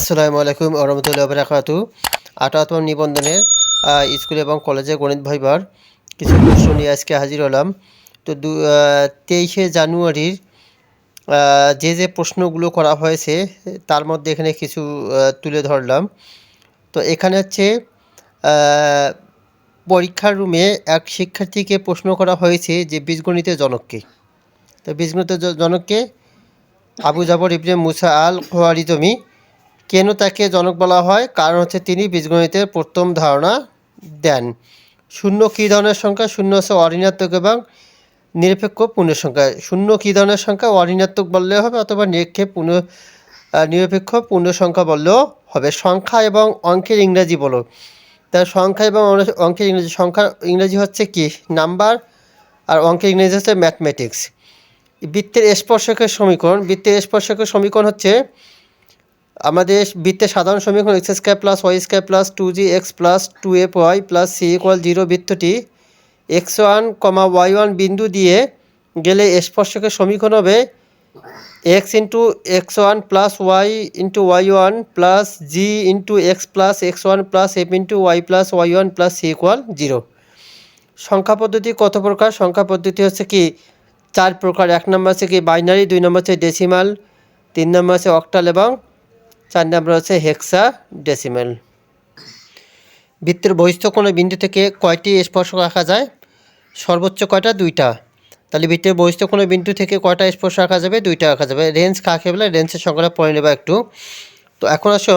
আসসালামু আলাইকুম আরহামতুল্লাহ বারাকাতু। আটাতম নিবন্ধনের আহ, স্কুল এবং কলেজে গণিত ভাইবার কিছু প্রশ্ন নিয়ে আজকে হাজির হলাম। তো দু তেইশে জানুয়ারির যে যে প্রশ্নগুলো করা হয়েছে তার মধ্যে এখানে কিছু তুলে ধরলাম। তো এখানে হচ্ছে পরীক্ষার রুমে এক শিক্ষার্থীকে প্রশ্ন করা হয়েছে যে বীজগণিতের জনককে। তো বীজগণিতের জনককে আবু জাবর ইবনে মুসা আল খোয়ারিজমি কেন তাকে জনক বলা হয়? কারণ হচ্ছে তিনি বীজগণিতের প্রথম ধারণা দেন। শূন্য কী ধরনের সংখ্যা? শূন্য হচ্ছে অঋণাত্মক এবং নিরপেক্ষ পূর্ণ সংখ্যা। শূন্য কী ধরনের সংখ্যা? অঋণাত্মক বললেও হবে অথবা নিরক্ষে পূর্ণ নিরপেক্ষ পূর্ণ সংখ্যা বললেও হবে। সংখ্যা এবং অঙ্কের ইংরাজি বলো। তার সংখ্যা এবং অঙ্কের ইংরেজি, সংখ্যার ইংরেজি হচ্ছে কি? নাম্বার আর অঙ্কের ইংরেজি হচ্ছে ম্যাথমেটিক্স। বৃত্তের স্পর্শকের সমীকরণ, বৃত্তের স্পর্শকের সমীকরণ হচ্ছে আমাদের বৃত্তের সাধারণ সমীকরণ X square plus Y square plus two G X plus two F Y plus C equal zero বৃত্তটি X one comma Y one বিন্দু দিয়ে গেলে স্পর্শকের সমীকরণ হবে X into X one plus Y into Y one plus G into X plus X one plus F into Y plus Y one plus C equal zero সংখ্যা পদ্ধতি কত প্রকার? সংখ্যা পদ্ধতি হচ্ছে কি, চার প্রকার। এক নম্বর হচ্ছে কি বাইনারি দুই নম্বর হচ্ছে ডেসিমাল তিন নম্বর হচ্ছে অক্টাল এবং চার নম্বর হচ্ছে হেক্সা ডেসিমেল বৃত্তের বহিস্থ কোনো বিন্দু থেকে কয়টি স্পর্শক রাখা যায়? সর্বোচ্চ কয়টা? দুইটা। তাহলে বৃত্তের বহিস্থ কোনো বিন্দু থেকে কয়টা স্পর্শ রাখা যাবে? দুইটা রাখা যাবে। রেঞ্জ কাকে বলে? রেঞ্জের সংখ্যাটা পড়ে নেবা একটু। তো এখন আসো।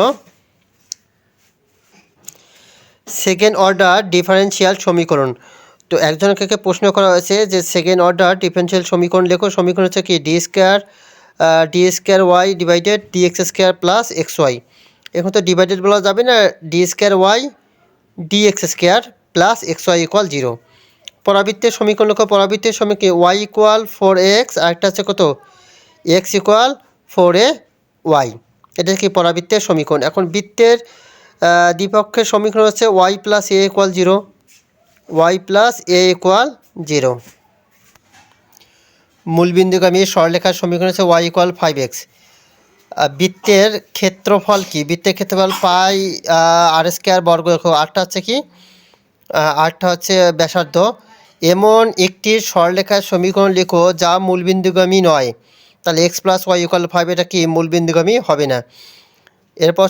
সেকেন্ড অর্ডার ডিফারেন্সিয়াল সমীকরণ। তো একজনকে প্রশ্ন করা হয়েছে যে সেকেন্ড অর্ডার ডিফারেন্সিয়াল সমীকরণ লেখো। সমীকরণ হচ্ছে কি? D square D square Y divided D X square plus X Y এখন তো ডিভাইডেড বলা যাবে না D square Y D X square plus X Y equal zero পরাবৃত্তের সমীকরণ লেখো পরাবৃত্তের সমীকরণ ওয়াই ইকুয়াল ফোর এক্স আর একটা হচ্ছে কত? X equal four A Y এটা কি পরাবৃত্তের সমীকরণ? এখন বৃত্তের দ্বিপক্ষের সমীকরণ হচ্ছে Y plus A equal zero Y plus A equal zero মূলবিন্দুগামী সরলেখার সমীকরণ হচ্ছে ওয়াই ইকুয়াল ফাইভ এক্স বৃত্তের ক্ষেত্রফল কি? বৃত্তের ক্ষেত্রফল পাই আর স্কোয়ার বর্গ আটটা হচ্ছে কি? আটটা হচ্ছে ব্যাসার্ধ। এমন একটি সরলেখার সমীকরণ লেখো যা মূলবিন্দুগামী নয়। তাহলে X plus Y equal five এটা কি? মূলবিন্দুগামী হবে না। এরপর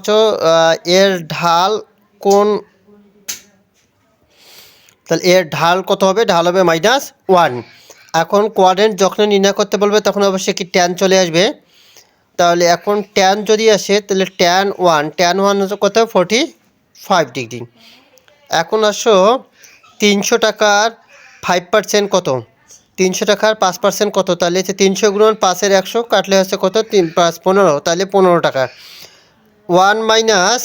এর ঢাল কোন? তাহলে এর ঢাল কত হবে? ঢাল হবে মাইনাস ওয়ান এখন কোয়াড্রেন্ট যখন নির্ণয় করতে বলবে, তখন অবশ্যই কি ট্যান চলে আসবে? তাহলে এখন ট্যান যদি আসে, তাহলে ট্যান ওয়ান ট্যান ওয়ান হচ্ছে কত? ফোর্টি ফাইভ ডিগ্রি এখন আসো, তিনশো টাকার ফাইভ পার্সেন্ট কত? তিনশো টাকার পাঁচ পার্সেন্ট কত? তাহলে হচ্ছে তিনশো গুণন পাঁচের একশো কাটলে হচ্ছে কত? তিন পাঁচ পনেরো, তাহলে পনেরো টাকা। One minus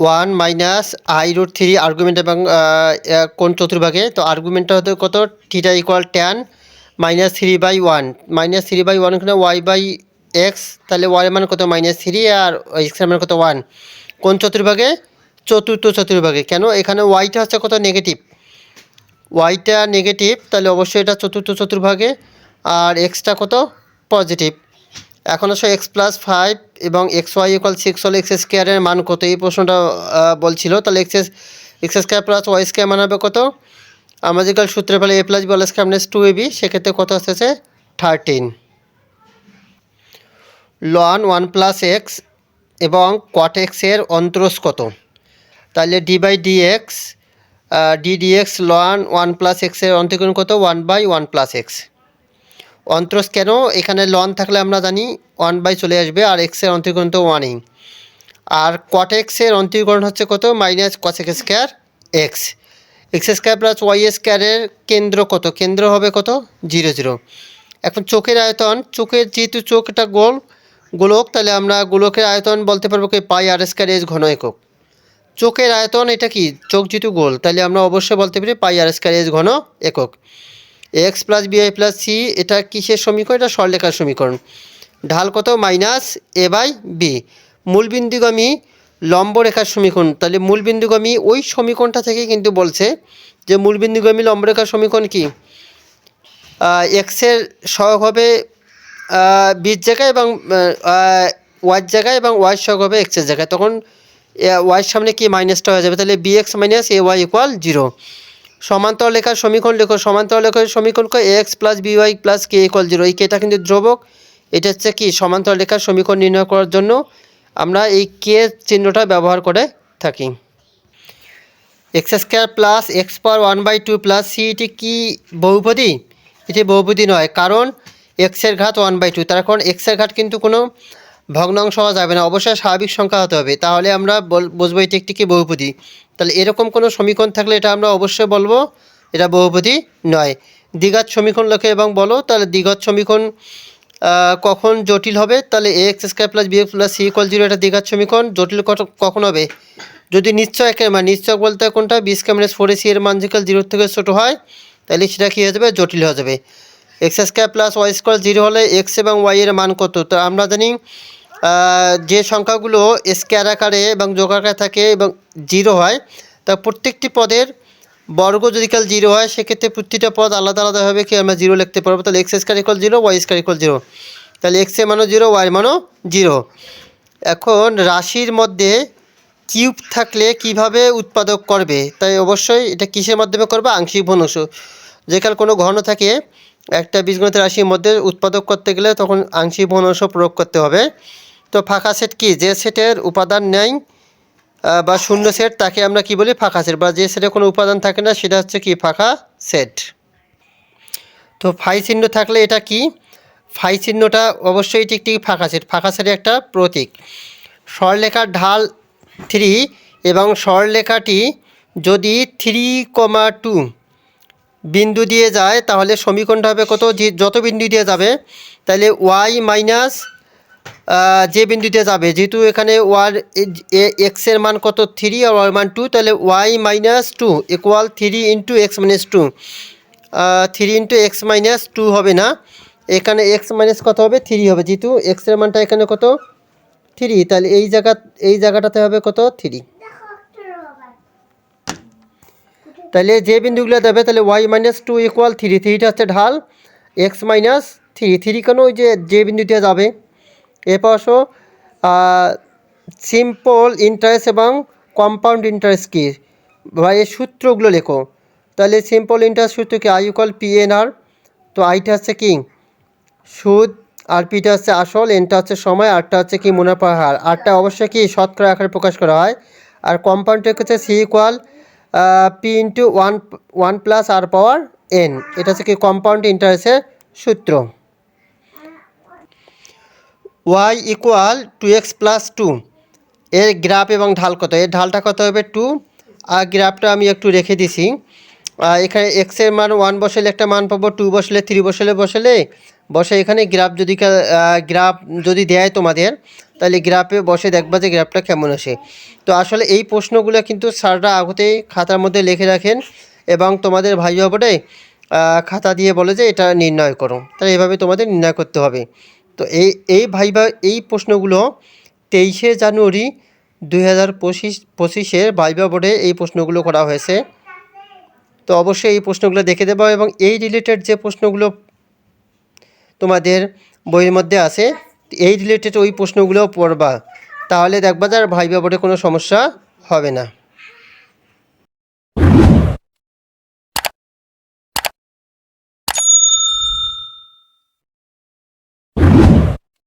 one minus I root three argument এবং কোন চতুর্ভাগে? তো আর্গুমেন্টটা হতে কত? Theta equal tan minus three by one. Minus three by one ওখানে ওয়াই বাই এক্স, তাহলে ওয়াই মানে কত? মাইনাস থ্রি আর এক্স মানে কত? ওয়ান। কোন চতুর্ভাগে? চতুর্থ চতুর্ভাগে। কেন? এখানে ওয়াইটা হচ্ছে কত? নেগেটিভ ওয়াইটা নেগেটিভ তাহলে অবশ্যই এটা চতুর্থ চতুর্ভাগে। আর এক্সটা কত? পজিটিভ এখন আসলে এক্স প্লাস ফাইভ এবং এক্স ওয়াই ইকুয়াল সিক্স হলে এক্স স্কোয়ারের মান কত? এই প্রশ্নটা বলছিল। তাহলে X X square plus Y square মান হবে কত? আমাদের কাল সূত্রে পেলে A plus B square minus two A B সেক্ষেত্রে কত আসতেছে? Thirteen loan one plus x এবং কট এক্সের অন্তরস কত? তাহলে D by D X D D X loan one plus এক্সের অন্তর্গুণ কত? One by one plus X অন্তরস কেন? এখানে লন থাকলে আমরা জানি ওয়ান বাই চলে আসবে আর এক্সের অন্তর্গুণ তো ওয়ানই আর কট এক্সের অন্তর্গুণ হচ্ছে কত? Minus cosec square X X square plus Y স্কোয়ারের কেন্দ্র কত? কেন্দ্র হবে কত? জিরো জিরো এখন চোখের আয়তন, চোখের যেহেতু চোখ চোখটা গোল, গোলক, তাহলে আমরা গোলকের আয়তন বলতে পারব কি? পাই আর স্কোয়ার এস ঘন একক। চোখের আয়তন এটা কি? চোখ যেহেতু গোল, তাহলে আমরা অবশ্যই বলতে পারি পাই আর স্কোয়ার এস ঘন একক। X plus B I plus C, এটা কিসের সমীকরণ? এটা সরলেখার সমীকরণ। ঢাল কত? Minus A by B. মূলবিন্দুগামী লম্ব রেখার সমীকরণ। তাহলে মূলবিন্দুগামী ওই সমীকরণটা থেকে কিন্তু বলছে যে মূলবিন্দুগামী লম্ব রেখার সমীকরণ কি? এক্সের সহগ হবে বিশ জায়গায় এবং ওয়াইয়ের জায়গায় এবং ওয়াই সহগ হবে এক্সের জায়গায়। তখন ওয়াইয়ের সামনে কি মাইনাসটা হয়ে যাবে? তাহলে B X minus A Y equal zero. সমান্তর লেখার সমীকরণ লেখো সমান্তর লেখার সমীকরণ A X plus B Y plus K equal zero এই কেটা কিন্তু ধ্রুবক। এটা হচ্ছে কি? সমান্তর লেখার সমীকরণ নির্ণয় করার জন্য আমরা এই কে চিহ্নটা ব্যবহার করে থাকি। X square plus X power one by two plus C এটি কি বহুপদী? এটি বহুপদী নয়, কারণ এক্সের ঘাত ওয়ান বাই টু তার কারণ এক্সের ঘাত কিন্তু কোনো ভগ্নাংশ হওয়া যাবে না, অবশ্যই স্বাভাবিক সংখ্যা হতে হবে। তাহলে আমরা বুঝব এটি একটি কি বহুপদী? তাহলে এরকম কোনো সমীকরণ থাকলে এটা আমরা অবশ্যই বলব, এটা বহুপদী নয়। দ্বিঘাত সমীকরণ লেখে এবং বলো, তাহলে দ্বিঘাত সমীকরণ কখন জটিল হবে? তাহলে A X square plus B X plus C equal zero এটা দ্বিঘাত সমীকরণ, জটিল কখন হবে? যদি নিশ্চয় একের মান, নিশ্চয় বলতে কোনটা? বিশ ক্যামেরাস ফোর সি এর মান যেকাল জিরোর থেকে ছোটো হয়, তাহলে সেটা কী হয়ে যাবে? জটিল হয়ে যাবে। X square plus Y square zero হলে এক্স এবং ওয়াই এর মান কত? তো আমরা জানি যে সংখ্যাগুলো স্কোয়ার আকারে এবং যোগ আকারে থাকে এবং জিরো হয়, তা প্রত্যেকটি পদের বর্গ যদি কাল জিরো হয়, সেক্ষেত্রে প্রতিটা পদ আলাদা আলাদাভাবে কি আমরা জিরো লিখতে পারব? তাহলে X square equal zero, Y square equal zero. তাহলে এক্সের মানও জিরো, ওয়াই মানও জিরো। এখন রাশির মধ্যে কিউব থাকলে কীভাবে উৎপাদক করবে? তাই অবশ্যই এটা কিসের মাধ্যমে করবে? আংশিক ভগ্নাংশ। যেখানে কোনো ঘন থাকে একটা বীজগণিত রাশির মধ্যে উৎপাদক করতে গেলে তখন আংশিক ভগ্নাংশ প্রয়োগ করতে হবে। তো ফাঁকা সেট কি? যে সেটের উপাদান নেই বা শূন্য সেট, তাকে আমরা কি বলি? ফাঁকা সেট, বা যে সেটে কোনো উপাদান থাকে না, সেটা হচ্ছে কি? ফাঁকা সেট। তো ফাই চিহ্ন থাকলে এটা কি? ফাই চিহ্নটা অবশ্যই এটি একটি ফাঁকা সেট। ফাঁকা সেটের একটা প্রতীক। সরলেখার ঢাল থ্রি এবং সরলেখাটি যদি থ্রি কমা টু বিন্দু দিয়ে যায়, তাহলে সমীকরণটা হবে কত? যত বিন্দু দিয়ে যাবে, তাহলে ওয়াই মাইনাস যে বিন্দুতে যাবে, যেহেতু এখানে ওয়ার এক্সের মান কত? থ্রি আর ওয়ার মান টু তাহলে Y minus two equal three into X minus two three into X minus two হবে না। এখানে এক্স মাইনাস কত হবে? থ্রি হবে। যেহেতু এক্সের মানটা এখানে কত? থ্রি তাহলে এই জায়গা, এই জায়গাটাতে হবে কত? থ্রি তাহলে যে বিন্দুগুলো দেবে তাহলে Y minus two equal three থ্রিটা হচ্ছে ঢাল এক্স মাইনাস থ্রি থ্রি কেন ওই যে যে বিন্দুতে যাবে? এরপর আসো সিম্পল ইন্টারেস্ট এবং কম্পাউন্ড ইন্টারেস্ট কী? বা এর সূত্রগুলো লেখো। তাহলে সিম্পল ইন্টারেস্ট সূত্র কি? I equal P N R তো আইটা হচ্ছে কি? সুদ, আর পিটা হচ্ছে আসল এনটা হচ্ছে সময় আরটা হচ্ছে কি? মুনাফা হার। আরটা অবশ্যই কি? শতকরা আকারে প্রকাশ করা হয়। আর কম্পাউন্ডটা হচ্ছে C equal P into one one plus R power N এটা হচ্ছে কি কম্পাউন্ড ইন্টারেস্টের সূত্র। Y equal two X plus two এর গ্রাফ এবং ঢাল কত? এর ঢালটা কত হবে টু আর গ্রাফটা আমি একটু রেখে দিছি। এখানে এক্সের মান ওয়ান বসালে একটা মান পাবো টু বসলে থ্রি বসালে বসালে। বসে এখানে গ্রাফ যদি গ্রাফ যদি দেয় তোমাদের তাহলে গ্রাফে বসে দেখবা যে গ্রাফটা কেমন আসে। তো আসলে এই প্রশ্নগুলো কিন্তু স্যাররা আগতেই খাতার মধ্যে লিখে রাখেন এবং তোমাদের ভাই বোর্ডে খাতা দিয়ে বলে যে এটা নির্ণয় করো। তাহলে এভাবে তোমাদের নির্ণয় করতে হবে। তো এই এই ভাইবা এই প্রশ্নগুলো তেইশে জানুয়ারি দুই হাজার পঁচিশ, পঁচিশের ভাইবা বোর্ডে এই প্রশ্নগুলো করা হয়েছে। তো অবশ্যই এই প্রশ্নগুলো দেখে দেবো এবং এই রিলেটেড যে প্রশ্নগুলো তোমাদের বইয়ের মধ্যে আছে এই রিলেটেড ওই প্রশ্নগুলো পড়বা। তাহলে দেখবা আর ভাইবা বোর্ডে কোনো সমস্যা হবে না।